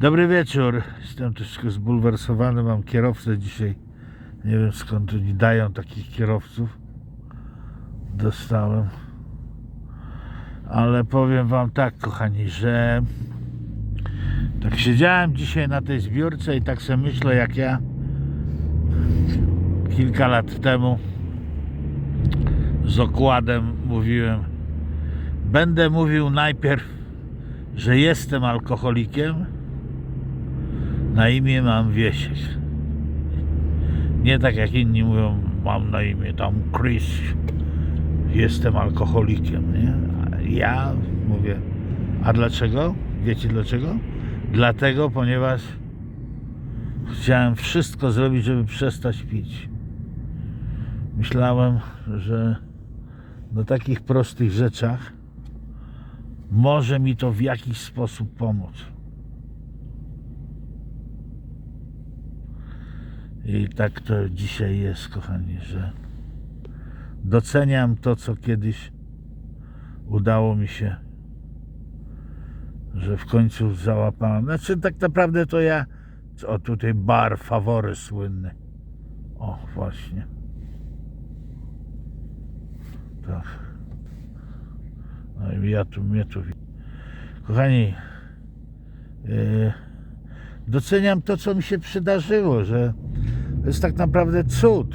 Dobry wieczór. Jestem troszkę zbulwersowany. Mam kierowcę dzisiaj. Nie wiem skąd oni dają takich kierowców. Dostałem. Ale powiem wam tak, kochani, że tak siedziałem dzisiaj na tej zbiórce i tak sobie myślę, jak ja kilka lat temu z okładem mówiłem. Będę mówił najpierw, że jestem alkoholikiem. Na imię mam Wiesiek. Nie tak jak inni mówią, mam na imię tam Chris. Jestem alkoholikiem, nie? Ja mówię, a dlaczego? Wiecie dlaczego? Dlatego, ponieważ chciałem wszystko zrobić, żeby przestać pić. Myślałem, że na takich prostych rzeczach może mi to w jakiś sposób pomóc. I tak to dzisiaj jest, kochani, że doceniam to, co kiedyś udało mi się, że w końcu załapałem. Znaczy, tak naprawdę to ja, o tutaj bar fawory słynny. O, właśnie. Tak. No i ja tu, mnie tu. Kochani, yy, doceniam to, co mi się przydarzyło, że to jest tak naprawdę cud,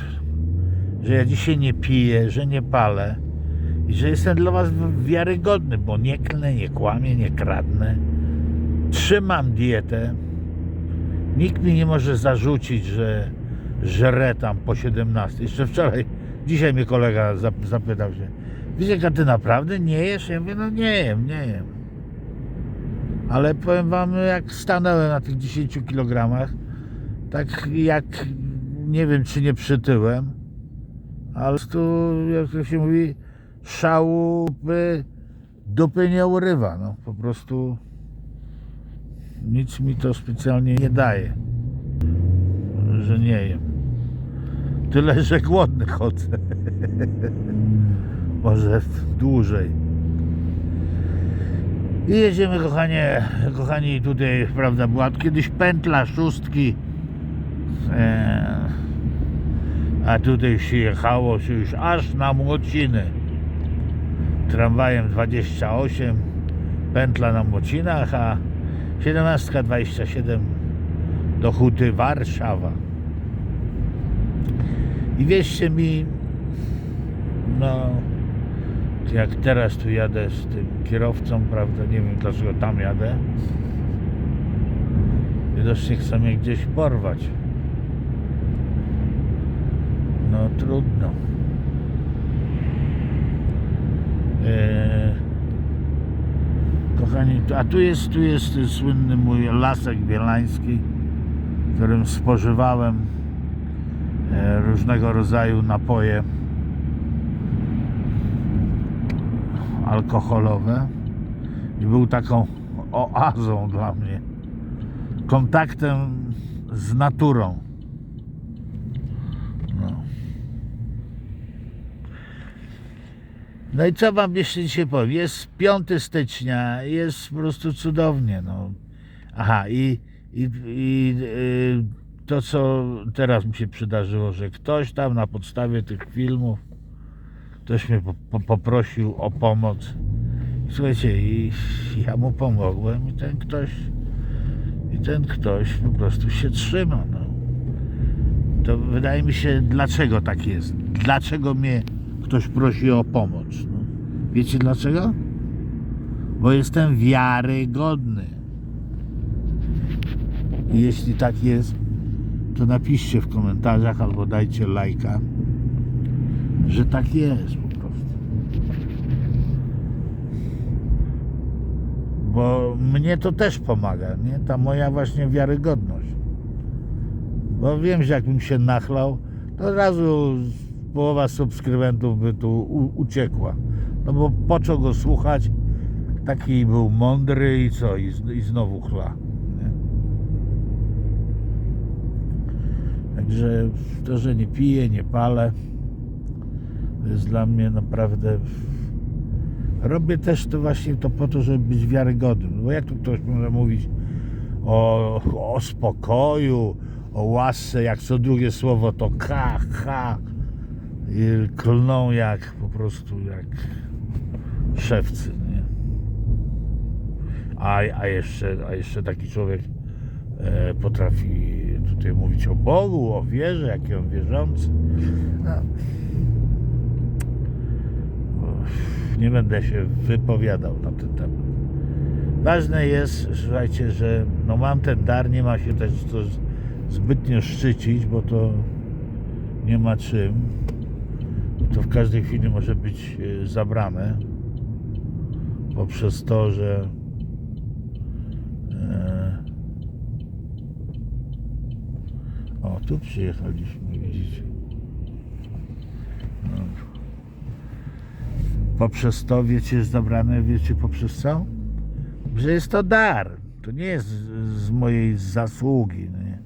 że ja dzisiaj nie piję, że nie palę i że jestem dla Was wiarygodny, bo nie klnę, nie kłamię, nie kradnę. Trzymam dietę. Nikt mi nie może zarzucić, że żrę tam po 17. Jeszcze wczoraj, dzisiaj mnie kolega zap- zapytał się, Wiecie, ty naprawdę nie jesz? Ja mówię, no nie jem, nie jem. Ale powiem wam, jak stanąłem na tych 10 kilogramach, tak jak nie wiem, czy nie przytyłem, ale tu, jak to się mówi, szału y, dupy nie urywa. No, po prostu nic mi to specjalnie nie daje, że nie jem. Tyle, że głodny chodzę. Może dłużej. I jedziemy, kochanie, kochani, tutaj, prawda, była kiedyś pętla szóstki, a tutaj się jechało się już aż na Młociny. Tramwajem 28, pętla na Młocinach, a 17 27 do Huty Warszawa. I wierzcie mi, no, jak teraz tu jadę z tym kierowcą, prawda, nie wiem dlaczego tam jadę. Widocznie chcą mnie gdzieś porwać. No trudno. Eee, kochani, a tu jest, tu jest słynny mój lasek bielański, w którym spożywałem e, różnego rodzaju napoje alkoholowe i był taką oazą dla mnie, kontaktem z naturą. No. No i co wam jeszcze dzisiaj powiem? Jest 5 stycznia, jest po prostu cudownie. No. Aha, i, i, i y, to, co teraz mi się przydarzyło, że ktoś tam na podstawie tych filmów ktoś mnie po, po, poprosił o pomoc. Słuchajcie, i ja mu pomogłem i ten ktoś i ten ktoś po prostu się trzyma. No. To wydaje mi się, dlaczego tak jest? Dlaczego mnie ktoś prosi o pomoc? No. Wiecie dlaczego? Bo jestem wiarygodny. Jeśli tak jest, to napiszcie w komentarzach albo dajcie lajka że tak jest po prostu. Bo mnie to też pomaga, nie? Ta moja właśnie wiarygodność. Bo wiem, że jakbym się nachlał, to od razu połowa subskrybentów by tu uciekła. No bo po co go słuchać? Taki był mądry i co? I, i znowu chla. Nie? Także to, że nie piję, nie palę, to jest dla mnie naprawdę. Robię też to właśnie to po to, żeby być wiarygodnym. Bo jak tu ktoś może mówić, o, o spokoju, o łasce, jak co drugie słowo to ka, ha. I klną jak po prostu jak szewcy, nie? A, a, jeszcze, a jeszcze taki człowiek e, potrafi tutaj mówić o Bogu, o wierze, jaki on wierzący. No. Nie będę się wypowiadał na ten temat. Ważne jest, słuchajcie, że no mam ten dar, nie ma się też z- zbytnio szczycić, bo to nie ma czym. To w każdej chwili może być e, zabrane poprzez to, że e, o, tu przyjechaliśmy, widzicie. No. Poprzez to, wiecie, jest zabrane, wiecie, poprzez co? Że jest to dar. To nie jest z, mojej zasługi, no nie?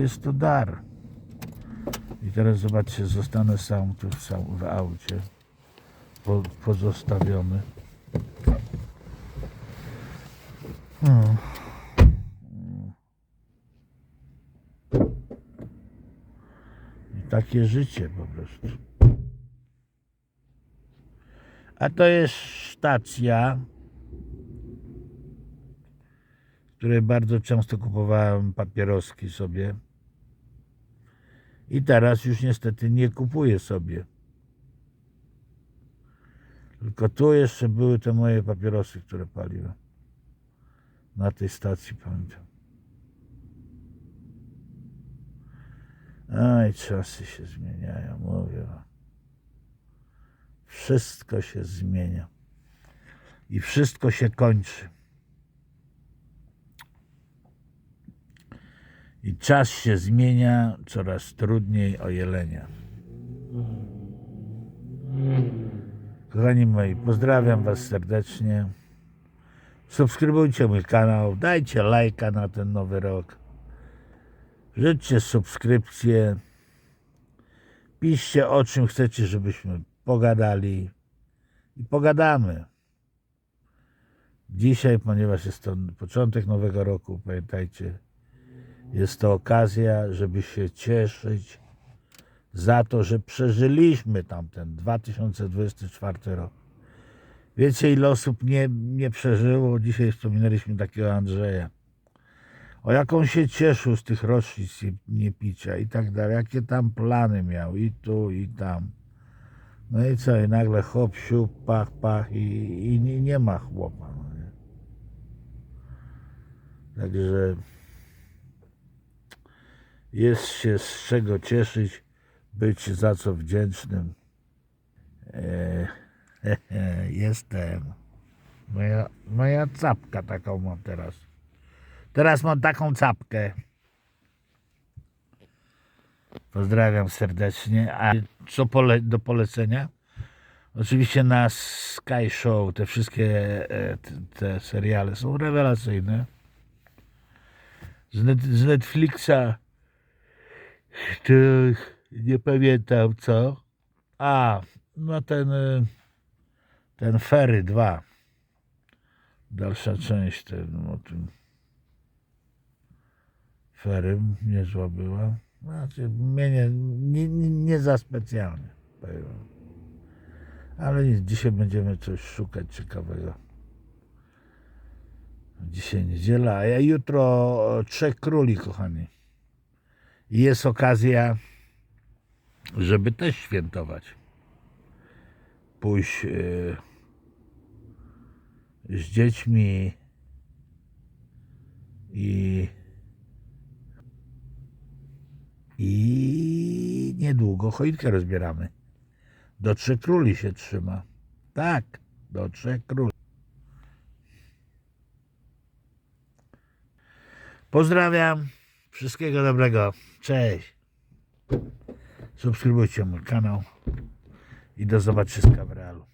Jest to dar. I teraz zobaczcie, zostanę sam tu sam, w aucie. Po, pozostawiony. Hmm. Takie życie po prostu. A to jest stacja, której bardzo często kupowałem papieroski sobie. I teraz już niestety nie kupuję sobie. Tylko tu jeszcze były te moje papierosy, które paliłem. Na tej stacji pamiętam. Aj, czasy się zmieniają, mówię wam. Wszystko się zmienia. I wszystko się kończy. I czas się zmienia, coraz trudniej o jelenia. Kochani moi, pozdrawiam Was serdecznie. Subskrybujcie mój kanał, dajcie lajka na ten nowy rok. Życzcie subskrypcję. Piszcie o czym chcecie, żebyśmy pogadali. I pogadamy. Dzisiaj, ponieważ jest to początek nowego roku, pamiętajcie, jest to okazja, żeby się cieszyć za to, że przeżyliśmy tamten 2024 rok. Wiecie, ile osób nie, nie przeżyło? Dzisiaj wspominaliśmy takiego Andrzeja. O jaką się cieszył z tych rocznic nie- niepicia i tak dalej. Jakie tam plany miał i tu, i tam. No i co? I nagle hop, siup, pach, pach i, i nie, ma chłopa. No? Także jest się z czego cieszyć, być za co wdzięcznym. E, jestem. Moja, moja capka taką mam teraz. Teraz mam taką capkę. Pozdrawiam serdecznie. A co pole, do polecenia? Oczywiście na Sky Show te wszystkie e, te, seriale są rewelacyjne. Z Netflixa to nie pamiętam co. A, no ten y, ten Ferry 2. Dalsza część ten, o tym Ferry niezła była. Znaczy, mnie nie, nie, nie, za specjalnie. powiem. Ale nic, dzisiaj będziemy coś szukać ciekawego. Dzisiaj niedziela, a ja jutro Trzech Króli, kochani. Jest okazja, żeby też świętować. Pójść yy, z dziećmi i i niedługo choinkę rozbieramy. Do Trzech Króli się trzyma. Tak, do Trzech Króli. Pozdrawiam. Wszystkiego dobrego. Cześć. Subskrybujcie mój kanał i do zobaczyska w realu.